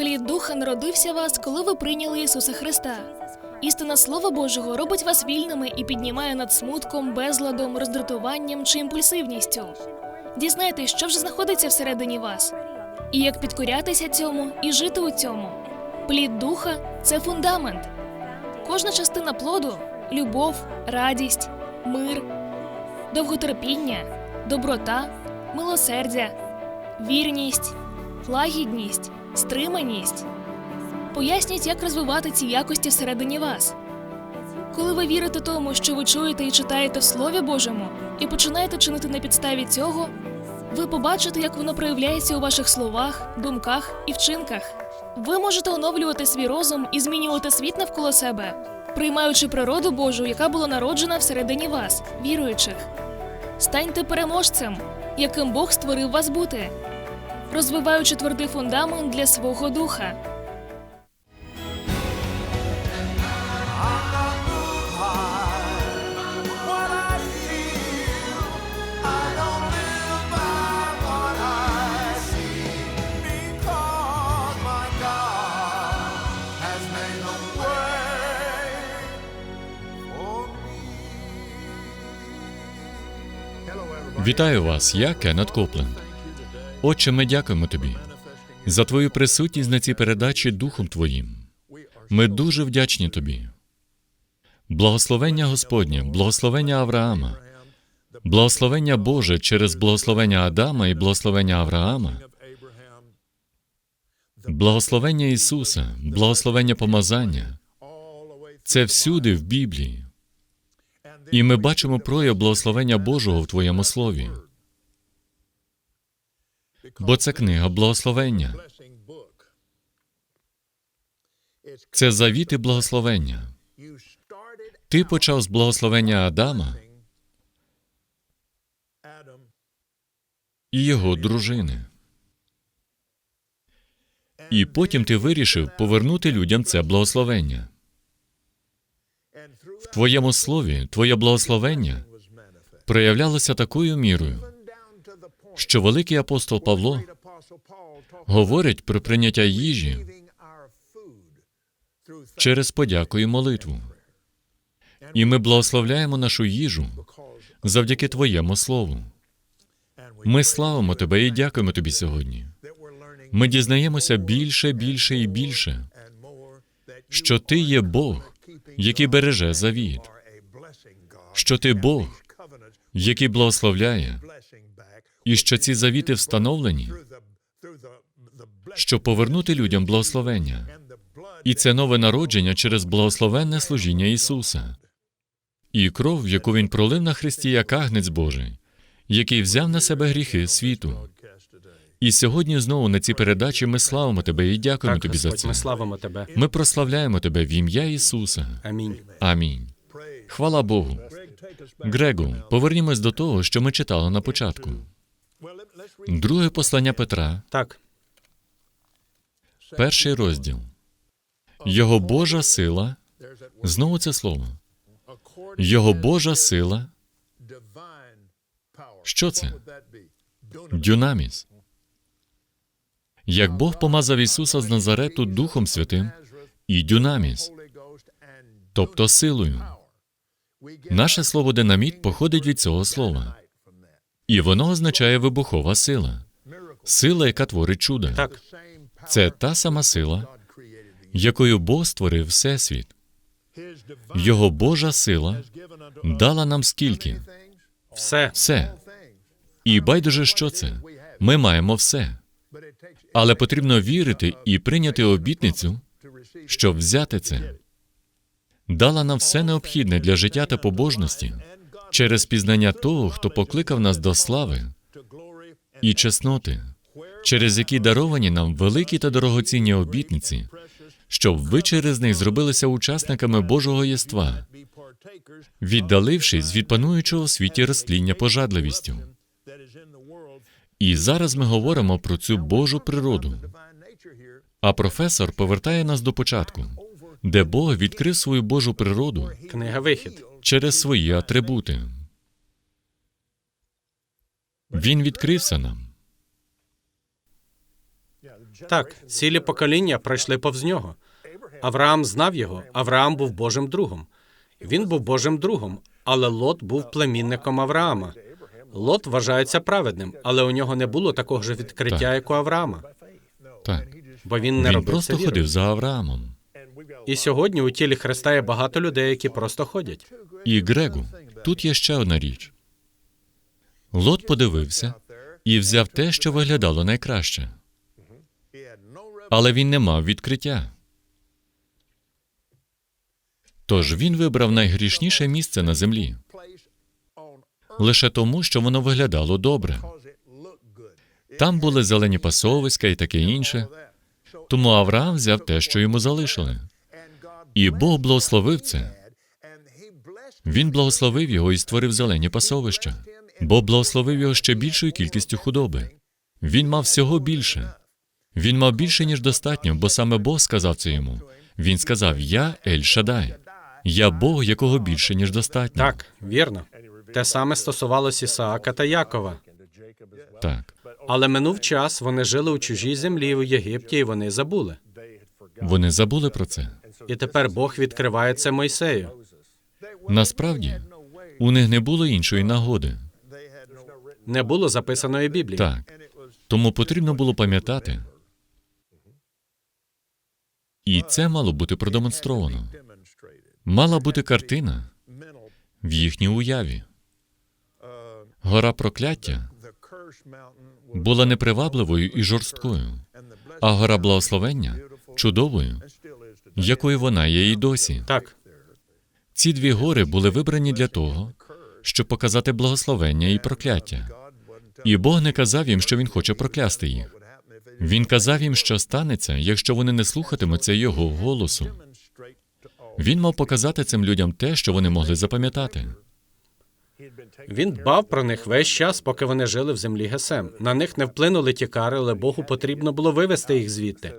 Плід духа народився вас, коли ви прийняли Ісуса Христа. Істина Слова Божого робить вас вільними і піднімає над смутком, безладом, роздратуванням чи імпульсивністю. Дізнайтесь, що вже знаходиться всередині вас, і як підкорятися цьому і жити у цьому. Плід духа це фундамент. Кожна частина плоду любов, радість, мир, довготерпіння, доброта, милосердя, вірність, лагідність, стриманість. Поясніть, як розвивати ці якості всередині вас. Коли ви вірите тому, що ви чуєте і читаєте в Слові Божому, і починаєте чинити на підставі цього, ви побачите, як воно проявляється у ваших словах, думках і вчинках. Ви можете оновлювати свій розум і змінювати світ навколо себе, приймаючи природу Божу, яка була народжена всередині вас, віруючих. Станьте переможцем, яким Бог створив вас бути, розвиваючи твердий фундамент для свого духа. Вітаю вас, я Кеннет Копленд. Отче, ми дякуємо тобі за твою присутність на цій передачі Духом Твоїм. Ми дуже вдячні тобі. Благословення Господнє, благословення Авраама, благословення Боже через благословення Адама і благословення Авраама, благословення Ісуса, благословення помазання. Це всюди в Біблії. І ми бачимо прояв благословення Божого в Твоєму слові. Бо це книга благословення. Це завіти благословення. Ти почав з благословення Адама і його дружини. І потім ти вирішив повернути людям це благословення. В твоєму слові твоє благословення проявлялося такою мірою, що великий апостол Павло говорить про прийняття їжі через подяку і молитву. І ми благословляємо нашу їжу завдяки Твоєму Слову. Ми славимо Тебе і дякуємо Тобі сьогодні. Ми дізнаємося більше, більше і більше, що Ти є Бог, який береже завіт, що Ти Бог, який благословляє, і що ці завіти встановлені, щоб повернути людям благословення. І це нове народження через благословенне служіння Ісуса. І кров, яку Він пролив на Христі, як агнець Божий, який взяв на себе гріхи світу. І сьогодні знову на цій передачі ми славимо Тебе і дякуємо Так, Тобі за це. ми славимо Тебе. Ми прославляємо Тебе в ім'я Ісуса. Амінь. Амінь. Хвала Богу. Грегу, повернімось до того, що ми читали на початку. Друге послання Петра, Так, перший розділ. Його Божа сила, знову це слово. Його Божа сила, що це? Дюнаміс. Як Бог помазав Ісуса з Назарету Духом Святим і дюнаміс, тобто силою. Наше слово динаміт походить від цього слова, і воно означає вибухова сила, сила, яка творить чудо. так, Це та сама сила, якою Бог створив Всесвіт. Його Божа сила дала нам скільки? все. Все. І байдуже, що це? Ми маємо все. Але потрібно вірити і прийняти обітницю, щоб взяти це. Дала нам все необхідне для життя та побожності через пізнання того, хто покликав нас до слави і чесноти, через які даровані нам великі та дорогоцінні обітниці, щоб ви через них зробилися учасниками Божого єства, віддалившись від пануючого в світі розтління пожадливістю. І зараз ми говоримо про цю Божу природу. А професор повертає нас до початку, де Бог відкрив свою Божу природу Книга Вихід. Через свої атрибути. Він відкрився нам. Так, цілі покоління пройшли повз нього. Авраам знав його. Авраам був Божим другом. Він був Божим другом, але Лот був племінником Авраама. Лот вважається праведним, але у нього не було такого ж відкриття, Так. як у Авраама, Так. бо він не Він робив просто це ходив за Авраамом. І сьогодні у тілі Христа є багато людей, які просто ходять. І Грегу, тут є ще одна річ. Лот подивився і взяв те, що виглядало найкраще, але він не мав відкриття. Тож він вибрав найгрішніше місце на землі лише тому, що воно виглядало добре. Там були зелені пасовиська і таке інше. Тому Авраам взяв те, що йому залишили. І Бог благословив це. Він благословив його і створив зелені пасовища. Бог благословив його ще більшою кількістю худоби. Він мав всього більше. Він мав більше, ніж достатньо, бо саме Бог сказав це йому. Він сказав: Я Ель Шадай. Я Бог, якого більше, ніж достатньо. Так, вірно. Те саме стосувалось Ісаака та Якова. Так. Але минув час, вони жили у чужій землі у Єгипті, і вони забули. Вони забули про це. І тепер Бог відкриває це Мойсею. Насправді, у них не було іншої нагоди. Не було записаної Біблії. Так. Тому потрібно було пам'ятати. І це мало бути продемонстровано. Мала бути картина в їхній уяві. Гора прокляття була непривабливою і жорсткою, а гора благословення чудовою, якою вона є і досі. Так, Ці дві гори були вибрані для того, щоб показати благословення і прокляття. І Бог не казав їм, що він хоче проклясти їх. Він казав їм, що станеться, якщо вони не слухатимуться його голосу. Він мав показати цим людям те, що вони могли запам'ятати. Він дбав про них весь час, поки вони жили в землі Гесем. На них не вплинули ті кари, але Богу потрібно було вивести їх звідти.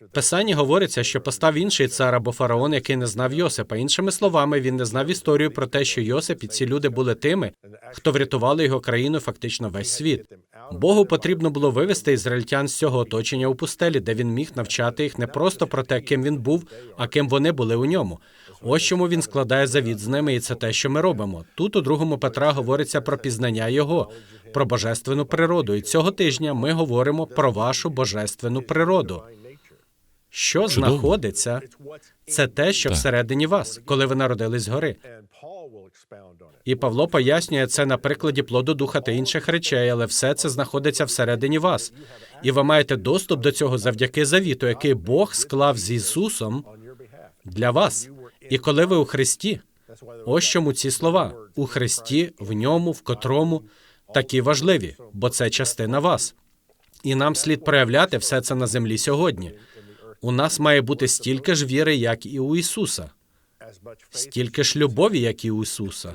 В Писанні говориться, що постав інший цар або фараон, який не знав Йосипа. Іншими словами, він не знав історію про те, що Йосип і ці люди були тими, хто врятували його країну, фактично весь світ. Богу потрібно було вивести ізраїльтян з цього оточення у пустелі, де він міг навчати їх не просто про те, ким він був, а ким вони були у ньому. Ось чому він складає завіт з ними, і це те, що ми робимо. Тут у другому Петра говориться про пізнання його, про божественну природу. І цього тижня ми говоримо про вашу божественну природу. Що Чудово. знаходиться, це те, що Так. всередині вас, коли ви народились згори. І Павло пояснює це на прикладі плоду духа та інших речей, але все це знаходиться всередині вас. І ви маєте доступ до цього завдяки завіту, який Бог склав з Ісусом для вас. І коли ви у Христі, ось чому ці слова у Христі, в ньому, в котрому такі важливі, бо це частина вас. І нам слід проявляти все це на землі сьогодні. У нас має бути стільки ж віри, як і у Ісуса, стільки ж любові, як і у Ісуса.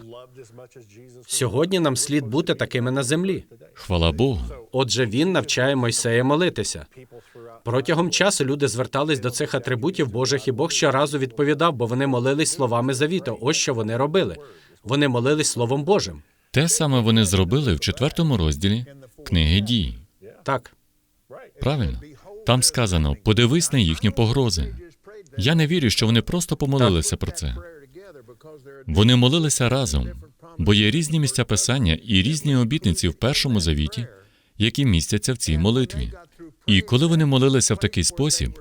Сьогодні нам слід бути такими на землі. Хвала Богу. Отже, він навчає Мойсея молитися. Протягом часу люди звертались до цих атрибутів Божих, і Бог щоразу відповідав, бо вони молились словами завіту. Ось що вони робили. Вони молились Словом Божим. Те саме вони зробили в четвертому розділі книги дій. Так, Правильно? Там сказано: подивись на їхні погрози. Я не вірю, що вони просто помолилися про це. Вони молилися разом, бо є різні місця писання і різні обітниці в першому завіті, які містяться в цій молитві. І коли вони молилися в такий спосіб,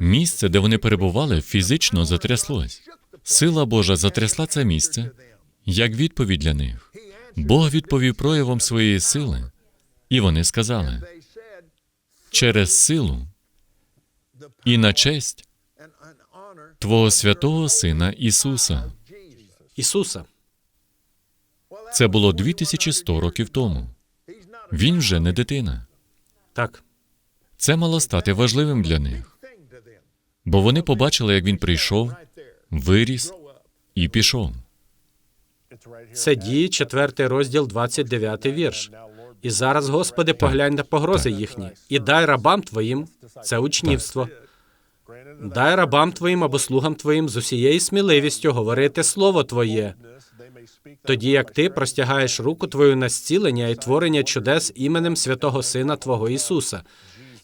місце, де вони перебували, фізично затряслось. Сила Божа затрясла це місце як відповідь для них. Бог відповів проявом своєї сили, і вони сказали: через силу і на честь Твого святого Сина Ісуса. Ісуса. Це було 2100 років тому. Він вже не дитина. Так, Це мало стати важливим для них, бо вони побачили, як він прийшов, виріс і пішов. це дії, четвертий розділ, 29 вірш. І зараз, Господи, поглянь на погрози їхні, і дай рабам твоїм це учнівство. Дай рабам твоїм або слугам твоїм з усією сміливістю говорити слово Твоє, тоді як ти простягаєш руку твою на зцілення і творення чудес іменем святого Сина Твого Ісуса.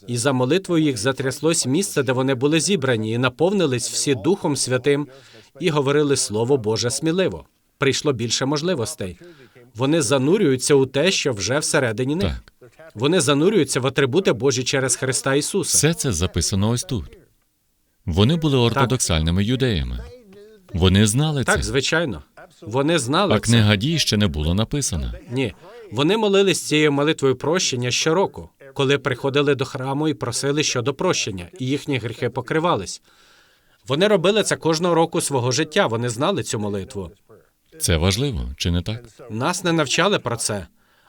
І за молитвою їх затряслось місце, де вони були зібрані, і наповнились всі Духом Святим і говорили Слово Боже сміливо. Прийшло більше можливостей. Вони занурюються у те, що вже всередині них. Так. Вони занурюються в атрибути Божі через Христа Ісуса. Все це записано ось тут. Вони були ортодоксальними юдеями. Вони знали Так, це, звичайно. Вони знали а це. книга дій ще не було написана. Ні. Вони молились цією молитвою прощення щороку, коли приходили до храму і просили щодо прощення, і їхні гріхи покривались. Вони робили це кожного року свого життя. Вони знали цю молитву. Це важливо, чи не так? Нас не навчали про це.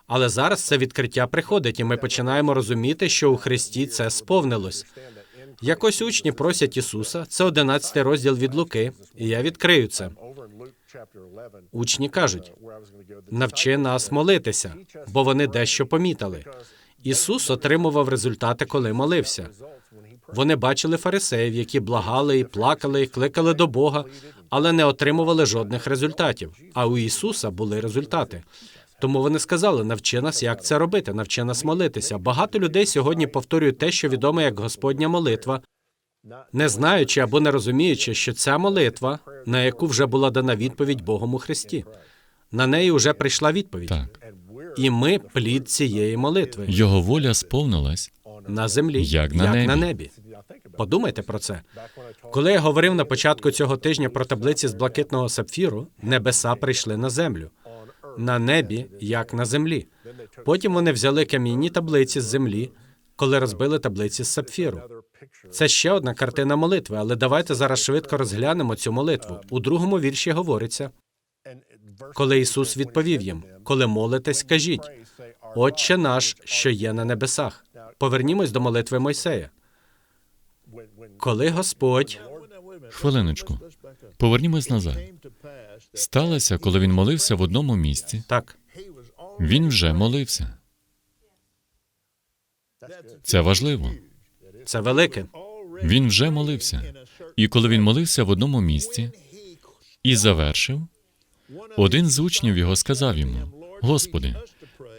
Але зараз це відкриття приходить, і ми починаємо розуміти, що у Христі це сповнилось. Якось учні просять Ісуса, це 11 розділ від Луки, і я відкрию це. Учні кажуть: навчи нас молитися, бо вони дещо помітили. Ісус отримував результати, коли молився. Вони бачили фарисеїв, які благали і плакали, і кликали до Бога, але не отримували жодних результатів. А у Ісуса були результати. Тому вони сказали: навчи нас, як це робити, навчи нас молитися. Багато людей сьогодні повторюють те, що відомо як Господня молитва, не знаючи або не розуміючи, що ця молитва, на яку вже була дана відповідь Богом у Христі. На неї вже прийшла відповідь. Так. І ми плід цієї молитви Його воля сповнилась. на землі, Як на небі. Подумайте про це. Коли я говорив на початку цього тижня про таблиці з блакитного сапфіру, небеса прийшли на землю. На небі, як на землі. Потім вони взяли кам'яні таблиці з землі, коли розбили таблиці з сапфіру. Це ще одна картина молитви, але давайте зараз швидко розглянемо цю молитву. У другому вірші говориться, коли Ісус відповів їм: коли молитесь, скажіть, Отче наш, що є на небесах. Повернімось до молитви Мойсея. Коли Господь Хвилиночку. Повернімось назад. Сталося, коли він молився в одному місці. так, Він вже молився. Це важливо. це велике. Він вже молився. І коли він молився в одному місці і завершив, один з учнів його сказав йому: Господи,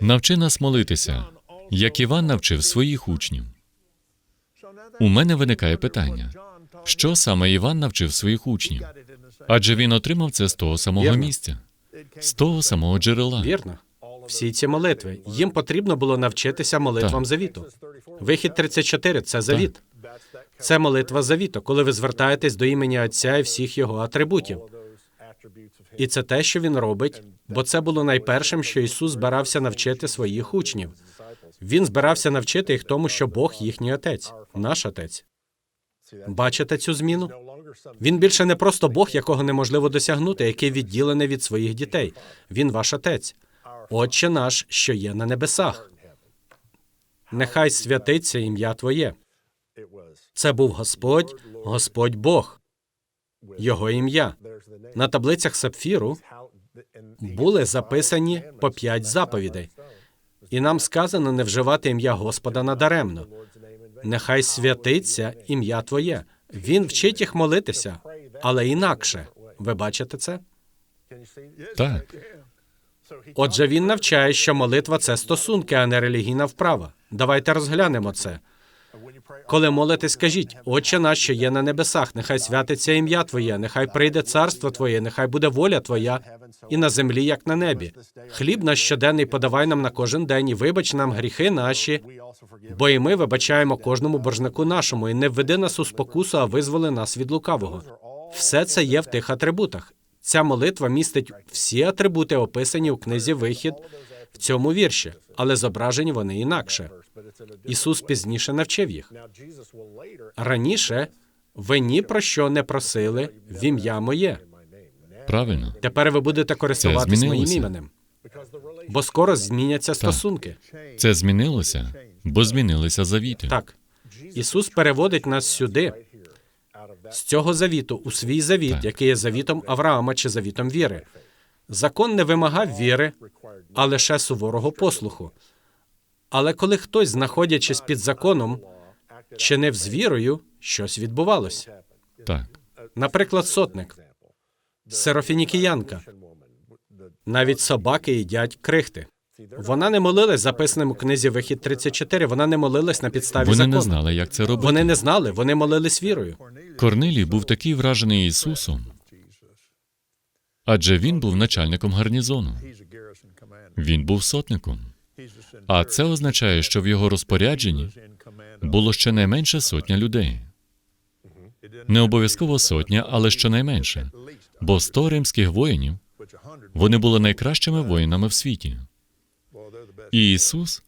навчи нас молитися, як Іван навчив своїх учнів. У мене виникає питання: що саме Іван навчив своїх учнів? Адже він отримав це з того самого Вірно. місця, з того самого джерела. Вірно. Всі ці молитви. Їм потрібно було навчитися молитвам Так. завіту. Вихід 34 – це завіт. Це молитва завіту, коли ви звертаєтесь до імені Отця і всіх його атрибутів. І це те, що він робить, бо це було найпершим, що Ісус збирався навчити своїх учнів. Він збирався навчити їх тому, що Бог їхній отець, наш отець. Бачите цю зміну? Він більше не просто Бог, якого неможливо досягнути, який відділений від своїх дітей. Він ваш отець, Отче наш, що є на небесах. Нехай святиться ім'я Твоє. Це був Господь, Господь Бог, Його ім'я. На таблицях сапфіру були записані по п'ять заповідей, і нам сказано не вживати ім'я Господа надаремно. Нехай святиться ім'я Твоє. Він вчить їх молитися, але інакше. Ви бачите це? Так, Отже, він навчає, що молитва це стосунки, а не релігійна вправа. Давайте розглянемо це. Коли молитесь, скажіть, Отче наш, що є на небесах, нехай святиться ім'я Твоє, нехай прийде царство Твоє, нехай буде воля Твоя і на землі, як на небі. Хліб наш щоденний подавай нам на кожен день, і вибач нам гріхи наші, бо і ми вибачаємо кожному боржнику нашому, і не введи нас у спокусу, а визволи нас від лукавого. Все це є в тих атрибутах. Ця молитва містить всі атрибути, описані у книзі Вихід в цьому вірші, але зображені вони інакше. Ісус пізніше навчив їх. Раніше ви ні про що не просили в ім'я моє. правильно. Тепер ви будете користуватись моїм іменем. Бо скоро зміняться стосунки. Це змінилося, бо змінилися завіти. Так, Ісус переводить нас сюди, з цього завіту, у свій завіт, Так. який є завітом Авраама чи завітом віри. Закон не вимагав віри, а лише суворого послуху. Але коли хтось, знаходячись під законом, чинив з вірою, щось відбувалося. Так, Наприклад, сотник, серафінікіянка. Навіть собаки їдять крихти. Вона не молилась записаним у книзі Вихід 34, Вона не молилась на підставі Вони закону. не знали, як це робити. Вони не знали, вони молились вірою. Корнилій був такий вражений Ісусом, адже він був начальником гарнізону. Він був сотником. А це означає, що в його розпорядженні було щонайменше сотня людей. Не обов'язково сотня, але щонайменше. Бо сто римських воїнів вони були найкращими воїнами в світі. І Ісус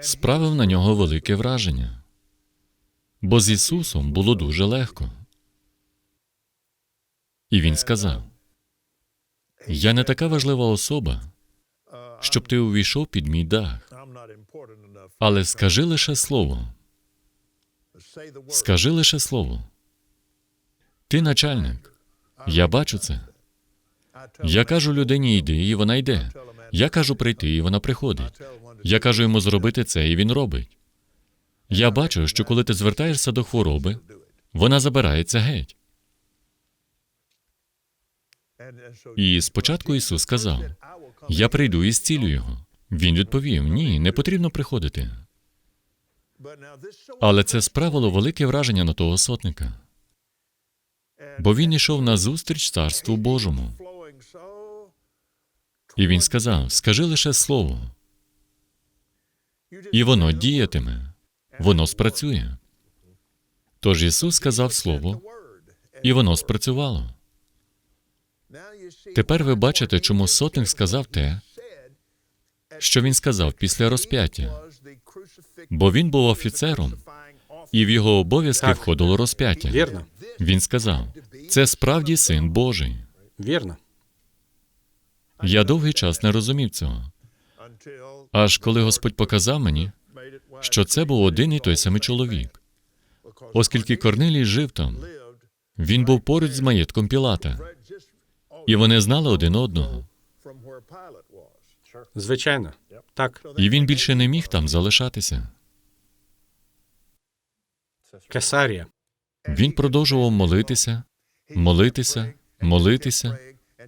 справив на нього велике враження. Бо з Ісусом було дуже легко. І Він сказав: Я не така важлива особа, щоб ти увійшов під мій дах. Але скажи лише слово. Скажи лише слово. Ти начальник. Я бачу це. Я кажу людині йди, і вона йде. Я кажу прийти, і вона приходить. Я кажу йому зробити це, і він робить. Я бачу, що коли ти звертаєшся до хвороби, вона забирається геть. І спочатку Ісус сказав: Я прийду і зцілю його. Він відповів: Ні, не потрібно приходити. Але це справило велике враження на того сотника, бо він йшов на зустріч царству Божому. І він сказав: Скажи лише слово, і воно діятиме, воно спрацює. Тож Ісус сказав слово, і воно спрацювало. Тепер ви бачите, чому сотник сказав те, що він сказав після розп'яття, бо він був офіцером, і в його обов'язки Так. входило розп'яття. Вірно, Він сказав: це справді син Божий. вірно. Я довгий час не розумів цього. Аж коли Господь показав мені, що це був один і той самий чоловік. Оскільки Корнилій жив там, він був поруч з маєтком Пілата, і вони знали один одного. Звичайно. Так, І він більше не міг там залишатися. Кесарія. Він продовжував молитися, молитися, молитися,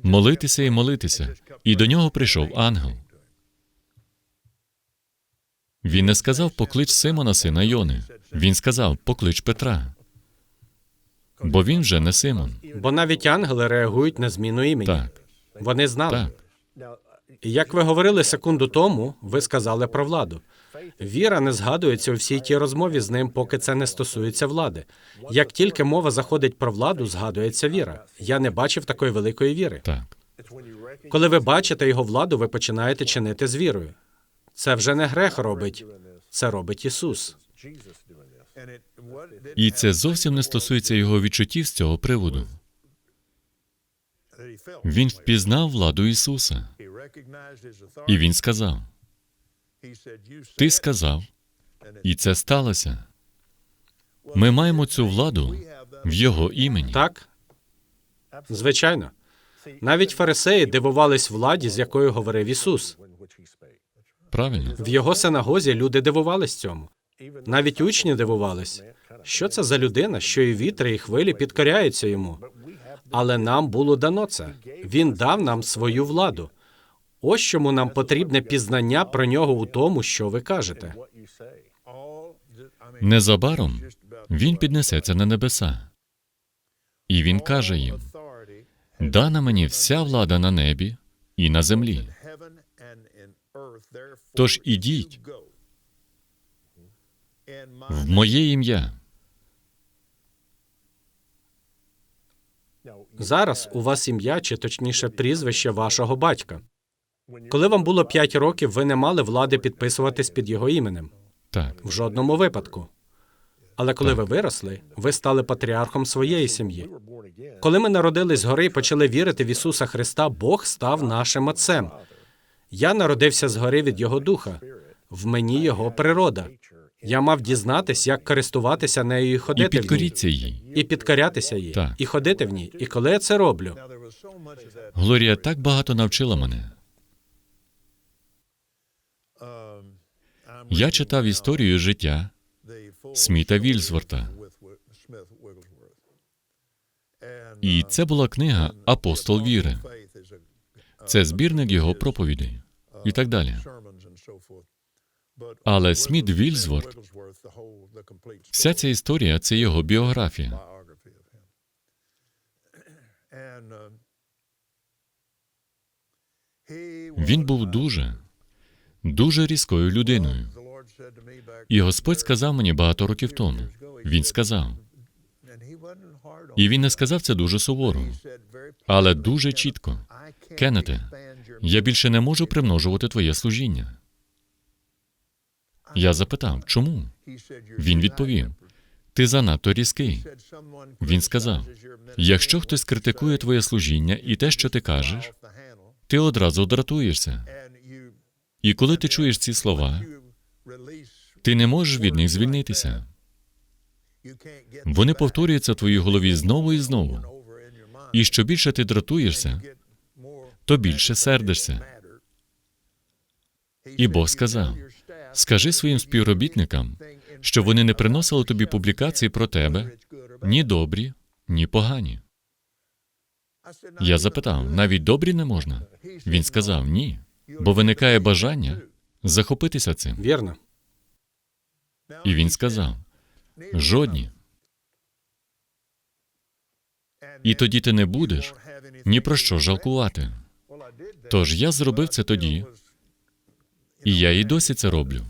молитися і молитися. І до нього прийшов ангел. Він не сказав поклич Симона, сина Йони. Він сказав поклич Петра. Бо він вже не Симон. Бо навіть ангели реагують на зміну імені. Так, Вони знали. так. Як ви говорили секунду тому, ви сказали про владу. Віра не згадується у всій тій розмові з ним, поки це не стосується влади. Як тільки мова заходить про владу, згадується віра. Я не бачив такої великої віри. Так. Коли ви бачите його владу, ви починаєте чинити з вірою. Це вже не грех робить, це робить Ісус. І це зовсім не стосується його відчуттів з цього приводу. Він впізнав владу Ісуса, і він сказав: Ти сказав, і це сталося. Ми маємо цю владу в Його імені. Так? Звичайно. Навіть фарисеї дивувались владі, з якою говорив Ісус. Правильно? В його синагозі люди дивувались цьому. Навіть учні дивувались. Що це за людина, що і вітри, і хвилі підкоряються йому? Але нам було дано це. Він дав нам свою владу. Ось чому нам потрібне пізнання про нього у тому, що ви кажете. Незабаром він піднесеться на небеса. І він каже їм: дана мені вся влада на небі і на землі. Тож ідіть в моє ім'я. Зараз у вас ім'я, чи точніше прізвище вашого батька. Коли вам було 5 років, ви не мали влади підписуватись під його іменем. Так, В жодному випадку. Але коли ви виросли, ви стали патріархом своєї сім'ї. Коли ми народились згори і почали вірити в Ісуса Христа, Бог став нашим отцем. Я народився згори від Його духа. В мені його природа. Я мав дізнатись, як користуватися нею і і ходити в ній. підкоріться їй. І підкорятися їй, Так. і ходити в ній. І коли я це роблю, Глорія так багато навчила мене. Я читав історію життя Сміта Вільзворта. І це була книга Апостол віри. Це збірник його проповідей. і так далі. Але Сміт Вільзворт, вся ця історія це його біографія. Він був дуже, дуже різкою людиною. І Господь сказав мені багато років тому. Він сказав, і він не сказав це дуже суворо, але дуже чітко. Кеннете, я більше не можу примножувати твоє служіння. Я запитав, чому? Він відповів: ти занадто різкий. Він сказав: якщо хтось критикує твоє служіння і те, що ти кажеш, ти одразу дратуєшся. І коли ти чуєш ці слова, ти не можеш від них звільнитися. Вони повторюються в твоїй голові знову і знову. І що більше ти дратуєшся, то більше сердишся. І Бог сказав: скажи своїм співробітникам, що вони не приносили тобі публікації про тебе ні добрі, ні погані. Я запитав, навіть добрі не можна. Він сказав ні, бо виникає бажання захопитися цим. Вірно. І він сказав: жодні. І тоді ти не будеш ні про що жалкувати. Тож я зробив це тоді, і я і досі це роблю.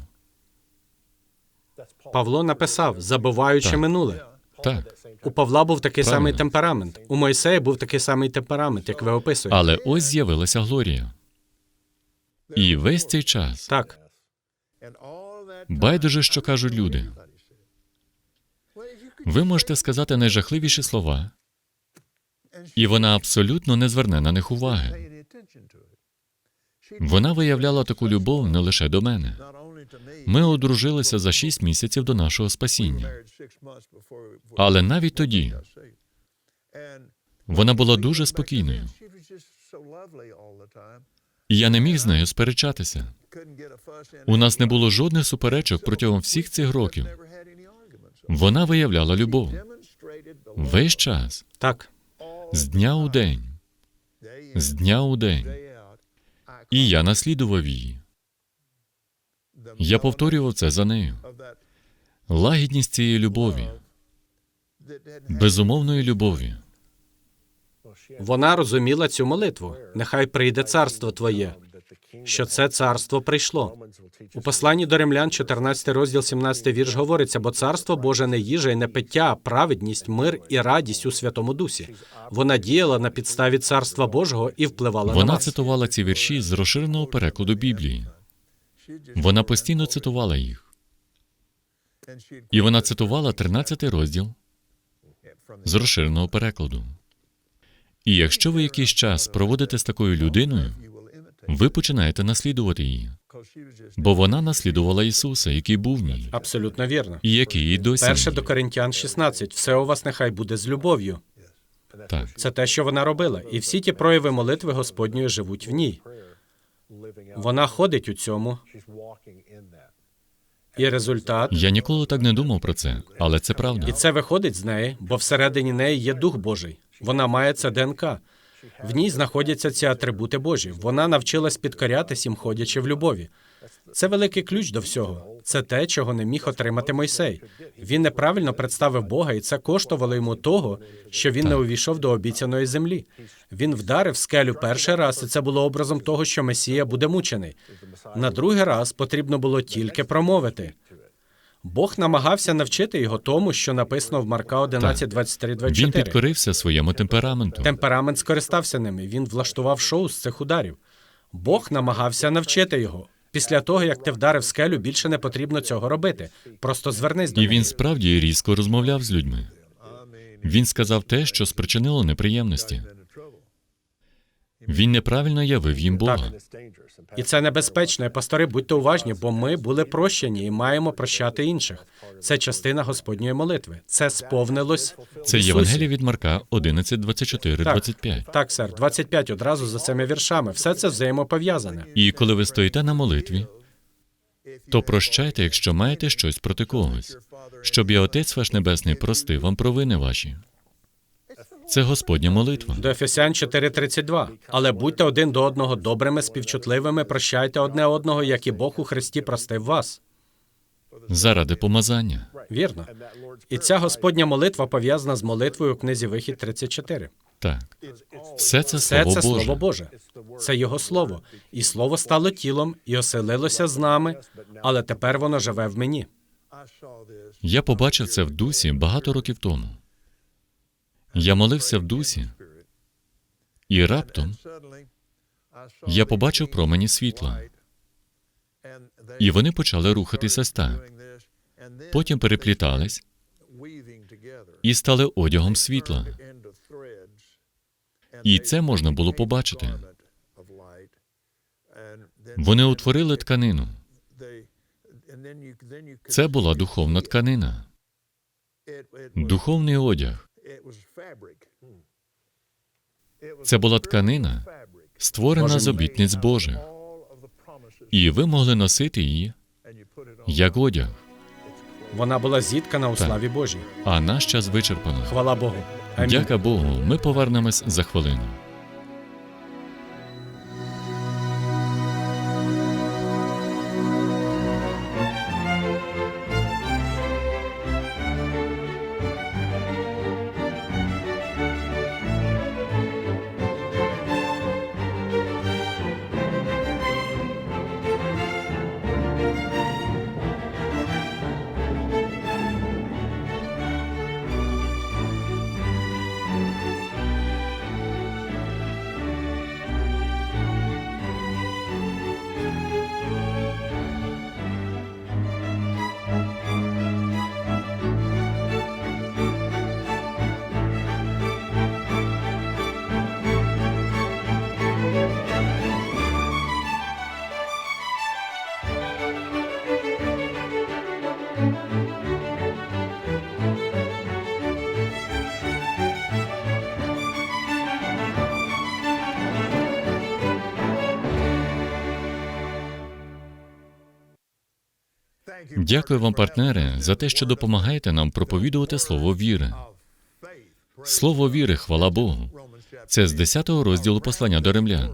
Павло написав, забуваючи Так. минуле. Так. У Павла був такий Правильно. самий темперамент. У Мойсея був такий самий темперамент, як ви описуєте. Але ось з'явилася Глорія. І весь цей час Так, байдуже, що кажуть люди. Ви можете сказати найжахливіші слова, і вона абсолютно не зверне на них уваги. Вона виявляла таку любов не лише до мене. Ми одружилися за шість місяців до нашого спасіння. Але навіть тоді вона була дуже спокійною, і я не міг з нею сперечатися. У нас не було жодних суперечок протягом всіх цих років. Вона виявляла любов весь час, так. з дня у день, з дня у день. І я наслідував її. Я повторював це за нею. Лагідність цієї любові, безумовної любові. Вона розуміла цю молитву. Нехай прийде царство твоє, що це царство прийшло. У посланні до римлян, 14 розділ, 17 вірш говориться, бо царство Боже не їжа і не пиття, а праведність, мир і радість у Святому Дусі. Вона діяла на підставі царства Божого і впливала на Вона цитувала ці вірші з розширеного перекладу Біблії. Вона постійно цитувала їх. І вона цитувала 13 розділ з розширеного перекладу. І якщо ви якийсь час проводите з такою людиною, ви починаєте наслідувати її, бо вона наслідувала Ісуса, який був в ній, Абсолютно вірно. і який і досі. Перше до Коринтян 16. Все у вас нехай буде з любов'ю. Так. Це те, що вона робила. І всі ті прояви молитви Господньої живуть в ній. Вона ходить у цьому. І результат. Я ніколи так не думав про це, але це правда. І це виходить з неї, бо всередині неї є Дух Божий. Вона має це ДНК. В ній знаходяться ці атрибути Божі. Вона навчилась підкорятись їм, ходячи в любові. Це великий ключ до всього. Це те, чого не міг отримати Мойсей. Він неправильно представив Бога, і це коштувало йому того, що він не увійшов до обіцяної землі. Він вдарив скелю перший раз, і це було образом того, що Месія буде мучений. На другий раз потрібно було тільки промовити. Бог намагався навчити його тому, що написано в Марка 11, 23, Він підкорився своєму темпераменту. Темперамент скористався ними. Він влаштував шоу з цих ударів. Бог намагався навчити його. Після того, як ти вдарив скелю, більше не потрібно цього робити. Просто звернись до І він справді різко розмовляв з людьми. Він сказав те, що спричинило неприємності. Він неправильно явив їм Бога. І це небезпечно. Пастори, будьте уважні, бо ми були прощені і маємо прощати інших. Це частина Господньої молитви. Це сповнилось. Це Ісусі. Євангелія від Марка 11, 24, Так. 25. Так, сер, 25 одразу за цими віршами. Все це взаємопов'язане. І коли ви стоїте на молитві, то прощайте, якщо маєте щось проти когось, щоб і Отець ваш Небесний простив вам провини ваші. Це Господня молитва. До Ефесян 4.32. Але будьте один до одного добрими, співчутливими, прощайте одне одного, як і Бог у Христі простив вас. Заради помазання. Вірно. І ця Господня молитва пов'язана з молитвою у книзі Вихід 34. Так. Все це Все Слово це Боже. Слово Боже. Це Його Слово. І Слово стало тілом і оселилося з нами, але тепер воно живе в мені. Я побачив це в дусі багато років тому. Я молився в дусі, і раптом я побачив промені світла, і вони почали рухатися так. Потім переплітались і стали одягом світла. І це можна було побачити. Вони утворили тканину. Це була духовна тканина, духовний одяг. Це була тканина, створена з обітниць Божих, і ви могли носити її як одяг. Вона була зіткана у Так. славі Божій. А наш час вичерпано. Хвала Богу. Амінь. Дяка Богу, ми повернемось за хвилину. Дякую вам, партнери, за те, що допомагаєте нам проповідувати слово віри. Слово віри, хвала Богу. Це з 10-го розділу послання до римлян.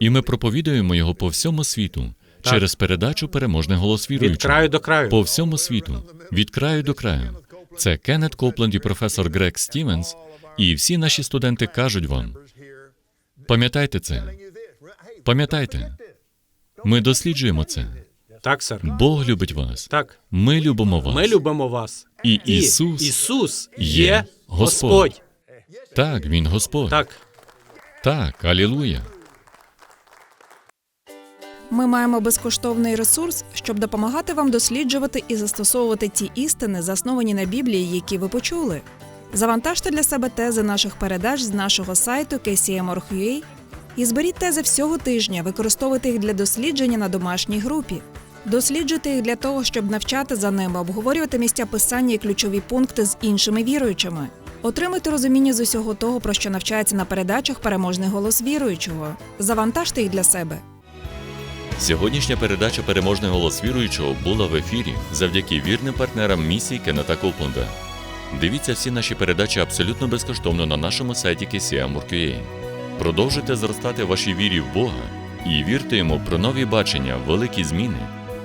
І ми проповідуємо його по всьому світу через передачу переможний голос Від краю до краю. По всьому світу, від краю до краю. Це Кеннет Копленд і професор Грег Стівенс, і всі наші студенти кажуть вам: пам'ятайте це, пам'ятайте, ми досліджуємо це. Так, сер. Бог любить вас. Так. Ми любимо вас. Ми любимо вас. І Ісус Ісус є Господь. Господь. Так, Він Господь. Так. Так, алілуя. Ми маємо безкоштовний ресурс, щоб допомагати вам досліджувати і застосовувати ті істини, засновані на Біблії, які ви почули. Завантажте для себе тези наших передач з нашого сайту kcm.org.ua і зберіть тези всього тижня, використовуйте їх для дослідження на домашній групі. Досліджуйте їх для того, щоб навчати за ними, обговорювати місця писання і ключові пункти з іншими віруючими. Отримуйте розуміння з усього того, про що навчається на передачах переможний голос віруючого. Завантажте їх для себе. Сьогоднішня передача Переможний голос віруючого була в ефірі завдяки вірним партнерам місії Кеннета Копленда. Дивіться всі наші передачі абсолютно безкоштовно на нашому сайті KCM.org.ua. Продовжуйте зростати вашій вірі в Бога і вірте йому про нові бачення, великі зміни